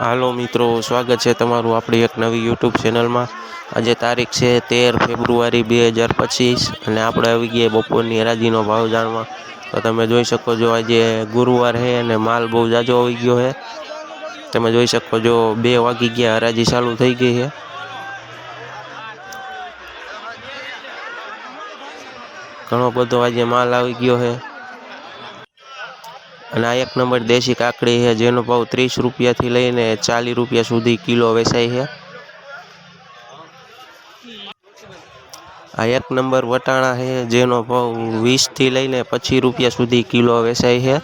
હાલો મિત્રો, સ્વાગત છે તમારું આપણી એક નવી યુટ્યુબ ચેનલમાં આજે તારીખ છે તેર ફેબ્રુઆરી બે હજાર પચીસ અને આપણે આવી ગયા બપોરની હરાજીનો ભાવ જાણવા. તો તમે જોઈ શકો છો આજે ગુરુવાર છે અને માલ બહુ જાજો આવી ગયો છે. તમે જોઈ શકો છો બે વાગી ગયા, હરાજી ચાલુ થઈ ગઈ છે. ઘણો બધો આજે માલ આવી ગયો છે. અને આ એક નંબર દેશી કાકડી છે, જેનો ભાવ ત્રીસ રૂપિયાથી લઈને ચાલીસ રૂપિયા સુધી કિલો વેચાય છે. આ એક નંબર વટાણા છે, જેનો ભાવ વીસથી લઈને પચીસ રૂપિયા સુધી કિલો વેચાય છે.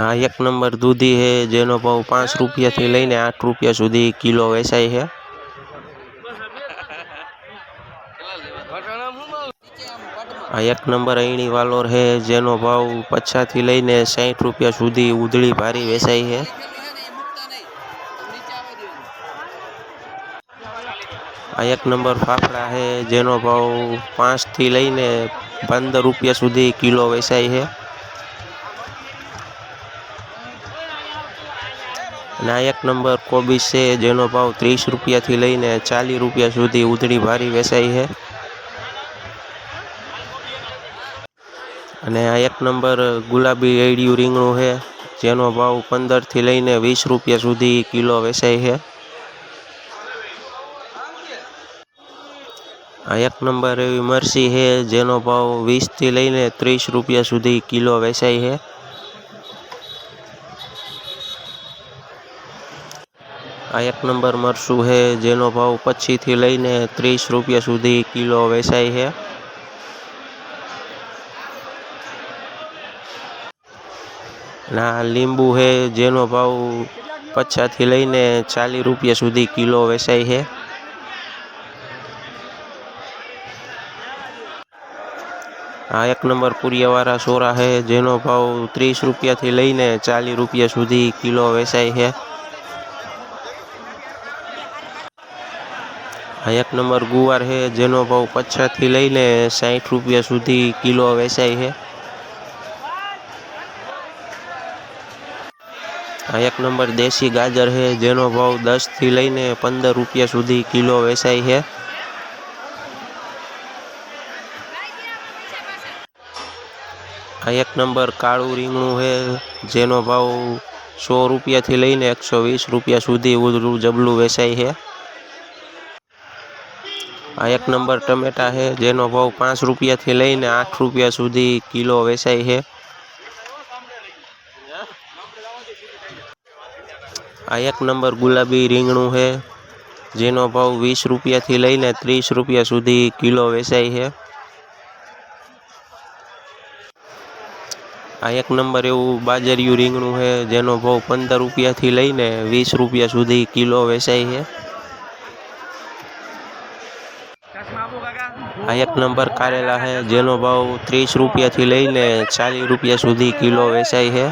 આ એક નંબર દૂધી છે, જેનો ભાવ પાંચ રૂપિયાથી લઈને આઠ રૂપિયા સુધી કિલો વેચાય છે. આ એક નંબર અયણી વાલોર છે જેનો ભાવ પચાસથી લઈને સાઠ રૂપિયા સુધી ઉધળી ભારી વેચાય છે આ એક નંબર ફાફડા છે જેનો ભાવ પાંચથી લઈને પંદર રૂપિયા સુધી કિલો વેચાય છે અને આ એક નંબર કોબીજ છે જેનો ભાવ ત્રીસ રૂપિયાથી લઈને ચાલીસ રૂપિયા સુધી ઉધળી ભારી વેચાય છે અને આ એક નંબર ગુલાબી એડિયું રીંગણું છે જેનો ભાવ પંદરથી લઈને વીસ રૂપિયા સુધી કિલો વેચાય છે આ એક નંબર એવી મરસી છે જેનો ભાવ વીસથી લઈને ત્રીસ રૂપિયા સુધી કિલો વેચાય છે આ એક નંબર મરસું છે જેનો ભાવ પચીસથી લઈને ત્રીસ રૂપિયા સુધી કિલો વેચાય છે અને આ લીંબુ છે જેનો ભાવ પચાસથી લઈને ચાલીસ રૂપિયા સુધી કિલો વેચાય છે આ એક નંબર પુરિયાવાળા સોરા છે જેનો ભાવ ત્રીસ રૂપિયાથી લઈને ચાલીસ રૂપિયા સુધી કિલો વેચાય છે આ એક નંબર ગુવાર છે જેનો ભાવ પચાસથી લઈને સાઠ રૂપિયા સુધી કિલો વેચાય છે આ એક નંબર દેશી ગાજર છે, જેનો ભાવ દસથી લઈને પંદર રૂપિયા સુધી કિલો વેચાય છે. આ એક નંબર કાળું રીંગણું છે, જેનો ભાવ સો રૂપિયાથી લઈને એકસો વીસ રૂપિયા સુધી ઉધરું જબલું વેચાય છે. આ એક નંબર ટમેટા છે, જેનો ભાવ પાંચ રૂપિયાથી લઈને આઠ રૂપિયા સુધી કિલો વેચાય છે. આ એક નંબર ગુલાબી રીંગણું છે જેનો ભાવ વીસ રૂપિયાથી લઈને ત્રીસ રૂપિયા સુધી કિલો વેચાય છે આ એક નંબર એવું બાજરિયું રીંગણું છે જેનો ભાવ પંદર રૂપિયાથી લઈને વીસ રૂપિયા સુધી કિલો વેચાય છે આ એક નંબર કારેલા છે જેનો ભાવ ત્રીસ રૂપિયાથી લઈને ચાલીસ રૂપિયા સુધી કિલો વેચાય છે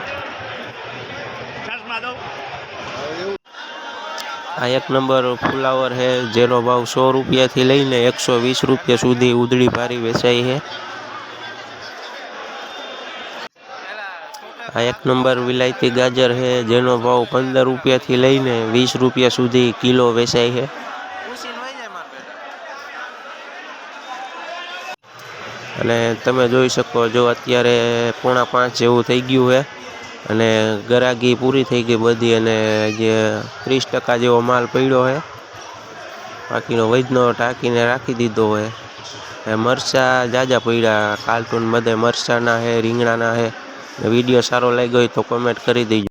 આ એક નંબર ફુલાવર છે, જેનો ભાવ સો રૂપિયાથી લઈને એકસો વીસ રૂપિયા સુધી ઉદળી ભારી વેચાય છે. આ એક નંબર વિલાયતી ગાજર છે, જેનો ભાવ પંદર રૂપિયાથી લઈને વીસ રૂપિયા સુધી કિલો વેચાય છે. અને તમે જોઈ શકો, જો અત્યારે પોણા પાંચ જેવું થઈ ગયું છે. અને ગરાગી પૂરી થઈ ગઈ બધી અને જે ત્રીસ ટકા જેવો માલ પડ્યો હોય બાકીનો વૈદનો ટાંકીને રાખી દીધો હોય એ મરચાં જાજા પડ્યા, કાર્ટૂન બધે મરચાંના છે રીંગણાના છે વીડિયો સારો લાગ્યો હોય તો કોમેન્ટ કરી દેજો.